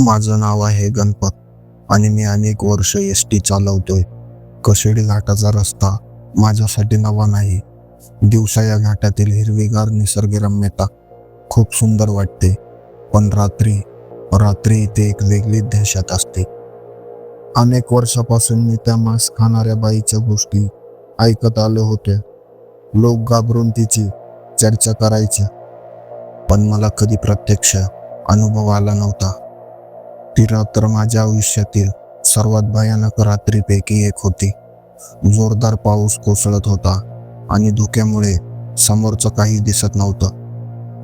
माझं नाव आहे गणपत आणि मी अनेक वर्ष एस टी चालवतोय. कशेडी घाटाचा रस्ता माझ्यासाठी नवा नाही. दिवसा या घाटातील हिरवीगार निसर्गरम्यता खूप सुंदर वाटते पण रात्री रात्री इथे एक वेगळीच दहशत असते. अनेक वर्षापासून मी त्या मांस खाणाऱ्या बाईच्या गोष्टी ऐकत आलो होते. लोक घाबरून तिची चर्चा करायच्या पण मला कधी प्रत्यक्ष अनुभव आला नव्हता. ती रात्र माझ्या आयुष्यातील सर्वात भयानक रात्रीपैकी एक होती. जोरदार पाऊस कोसळत होता आणि धुक्यामुळे समोरचं काही दिसत नव्हतं.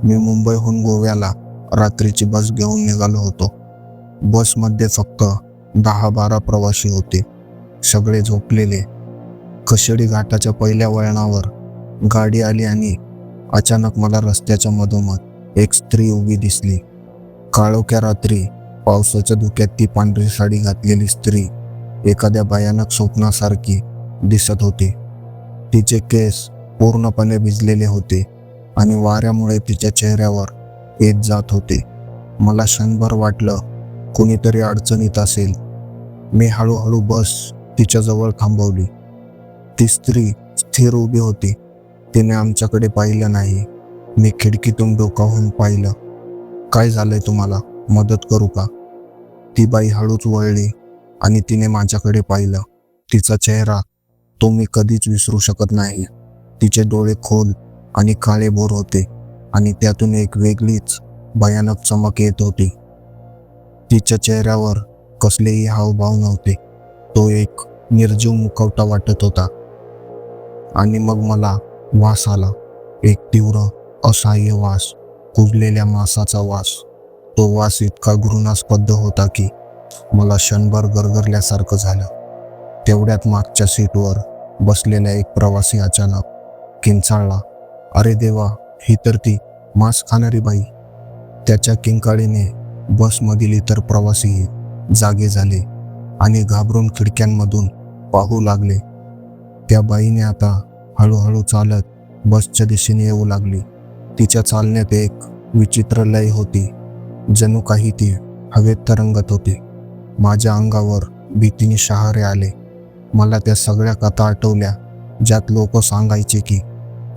मी मुंबईहून गोव्याला रात्रीची बस घेऊन निघालो होतो. बसमध्ये फक्त दहा बारा प्रवासी होते. सगळे झोपलेले. कशेडी घाटाच्या पहिल्या वळणावर गाडी आली आणि अचानक मला रस्त्याच्या मधोमध एक स्त्री उभी दिसली. काळोख्या रात्री पावसाच्या धुक्यात ती पांढरी साडी घातलेली स्त्री एखाद्या भयानक स्वप्नासारखी दिसत होती. तिचे केस पूर्णपणे भिजलेले होते आणि वाऱ्यामुळे तिच्या चेहऱ्यावर येत जात होते. मला क्षणभर वाटलं कुणीतरी अडचणीत असेल. मी हळूहळू बस तिच्याजवळ थांबवली. ती स्त्री स्थिर उभी होती. तिने आमच्याकडे पाहिलं नाही. मी खिडकीतून डोकावून पाहिलं. काय झालंय तुम्हाला? मदत करू का? ती बाई हळूच वळली आणि तिने माझ्याकडे पाहिलं. तिचा चेहरा तो मी कधीच विसरू शकत नाही. तिचे डोळे खोल आणि काळे बोर होते आणि त्यातून एक वेगळीच भयानक चमक येत होती. तिच्या चेहऱ्यावर कसलेही हावभाव नव्हते. तो एक निर्जीव मुखवटा वाटत होता. आणि मग मला वास आला. एक तीव्र असहाय्य वास कुजलेल्या मांसाचा वास. तो वास इतका घृणास्पद होता की मला क्षणभर गरगरल्यासारखं झालं. तेवढ्यात मागच्या सीटवर बसलेला एक प्रवासी अचानक किंचाळला अरे देवा ही तर ती मांस खाणारी बाई. त्याच्या किंकाळीने बसमधील इतर प्रवासी जागे झाले आणि घाबरून खिडक्यांमधून पाहू लागले. त्या बाईने आता हळूहळू चालत बसच्या दिशेने येऊ लागली. तिच्या चालण्यात एक विचित्र लय होती. जणू काही ती हवेत तरंगत होती. माझ्या अंगावर भीतीने शहारे आले. मला त्या सगळ्या कथा आठवल्या ज्यात लोक सांगायचे की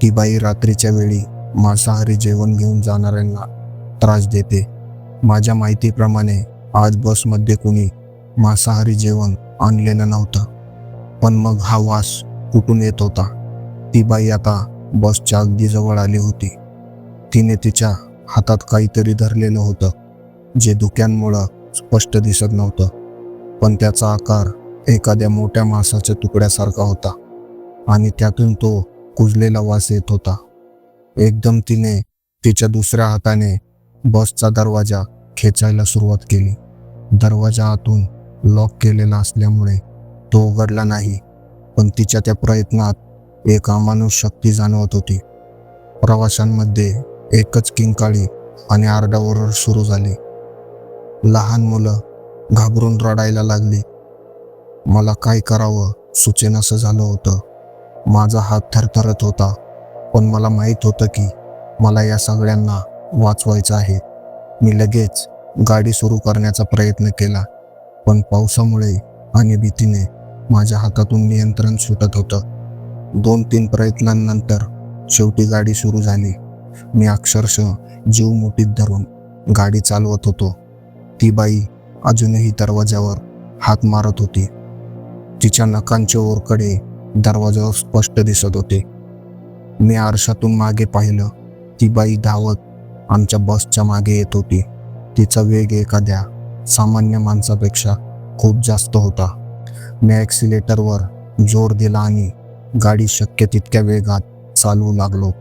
ती बाई रात्रीच्या वेळी मांसाहारी जेवण घेऊन जाणाऱ्यांना त्रास देते. माझ्या माहितीप्रमाणे आज बसमध्ये कुणी मांसाहारी जेवण आणलेलं नव्हतं. पण मग हा वास कुठून येत होता? ती बाई आता बसच्या अगदी जवळ आली होती. तिने तिच्या हातात काहीतरी धरलेलं होतं. जे धुक्यांमुळं स्पष्ट दिसत नव्हतं पण त्याचा आकार एखाद्या मोठ्या मांसाच्या तुकड्यासारखा होता आणि त्यातून तो कुजलेला वास येत होता. एकदम तिने तिच्या दुसऱ्या हाताने बसचा दरवाजा खेचायला सुरुवात केली. दरवाजा आतून लॉक केलेला असल्यामुळे तो उघडला नाही पण तिच्या त्या प्रयत्नात एक अमानुष शक्ती जाणवत होती. प्रवाशांमध्ये एकच किंकाळी आणि आरडाओरड सुरू झाली. लहान मुलं घाबरून रडायला लागली. मला काय करावं? सुचेनासं झालं होतं. माझा हात थरथरत होता. पण मला माहीत होतं की मला या सगळ्यांना वाचवायचं आहे. मी लगेच गाडी सुरू करण्याचा प्रयत्न केला. पण पावसामुळे आणि भीतीने माझ्या हातातून नियंत्रण सुटत होतं. दोन तीन प्रयत्नांनंतर शेवटी गाडी सुरू झाली. मी अक्षरशः जीव मुठीत धरून गाडी चालवत होतो. ती बाई अजूनही दरवाजावर हात मारत होती. तिच्या नकांच्या ओरकडे दरवाजावर स्पष्ट दिसत होते. मी आरशातून मागे पाहिलं. ती बाई धावत आमच्या बसच्या मागे येत होती. तिचा वेग एखाद्या सामान्य माणसापेक्षा खूप जास्त होता. मी ॲक्सिलेटरवर जोर दिला आणि गाडी शक्य तितक्या वेगात चालवू लागलो.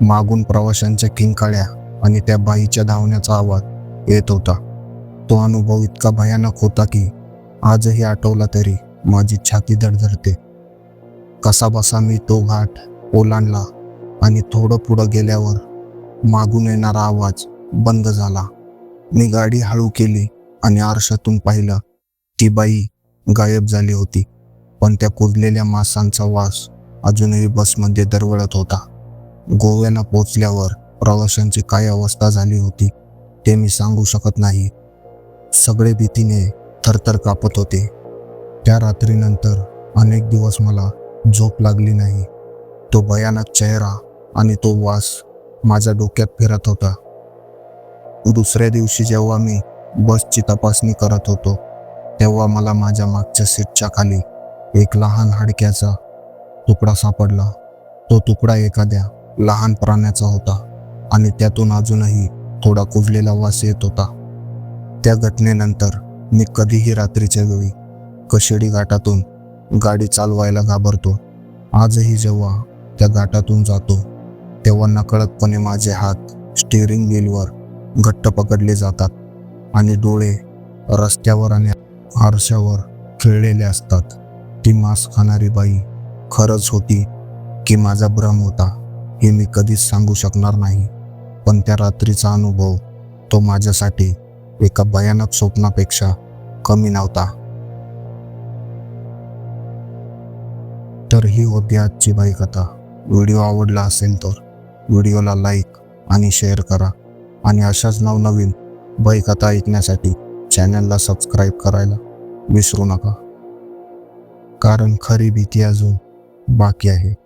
मागून प्रवाशांच्या किंकाळ्या आणि त्या बाईच्या धावण्याचा आवाज येत होता. तो अनुभव इतका भयानक होता की आजही आठवला तरी माझी छाती धडधडते कसा बसा मी तो घाट ओलांडला आणि थोडं पुढं गेल्यावर मागून येणारा आवाज बंद झाला. मी गाडी हळू केली आणि आरशातून पाहिलं ती बाई गायब झाली होती पण त्या कुजलेल्या मासांचा वास अजूनही बसमध्ये दरवळत होता. गोव्याला पोचल्यावर प्रवाशांची काय अवस्था झाली होती ते मी सांगू शकत नाही. सगळे भीतीने थरथर कापत होते. त्या रात्रीनंतर अनेक दिवस मला झोप लागली नाही. तो भयानक चेहरा आणि तो वास माझ्या डोक्यात फिरत होता. दुसऱ्या दिवशी जेव्हा मी बसची तपासणी करत होतो तेव्हा मला माझ्या मागच्या सीटच्या खाली एक लहान हाडक्याचा तुकडा सापडला. तो तुकडा एखाद्या लहान प्राण्याचा होता आणि त्यातून अजूनही थोडा कुजलेला वास येत होता. त्या घटनेनंतर मी कधीही रात्रीच्या वेळी कशेडी घाटातून गाडी चालवायला घाबरतो. आजही जेव्हा त्या घाटातून जातो तेव्हा नकळतपणे माझे हात स्टिअरिंग व्हीलवर घट्ट पकडले जातात आणि डोळे रस्त्यावर आणि आरशावर खेळलेले असतात. ती मांस खाणारी बाई खरंच होती की माझा भ्रम होता हे मी कधीच सांगू शकणार नाही पण त्या रात्रीचा अनुभव तो माझ्यासाठी एका भयानक स्वप्नापेक्षा कमी नव्हता. तर ही होती आजची बाई कथा व्हिडिओ आवडला असेल तर व्हिडिओला लाईक आणि शेअर करा. आणि अशाच नवनवीन बाई कथा ऐकण्यासाठी चॅनलला सबस्क्राईब करायला विसरू नका. कारण खरी भीती अजून बाकी आहे.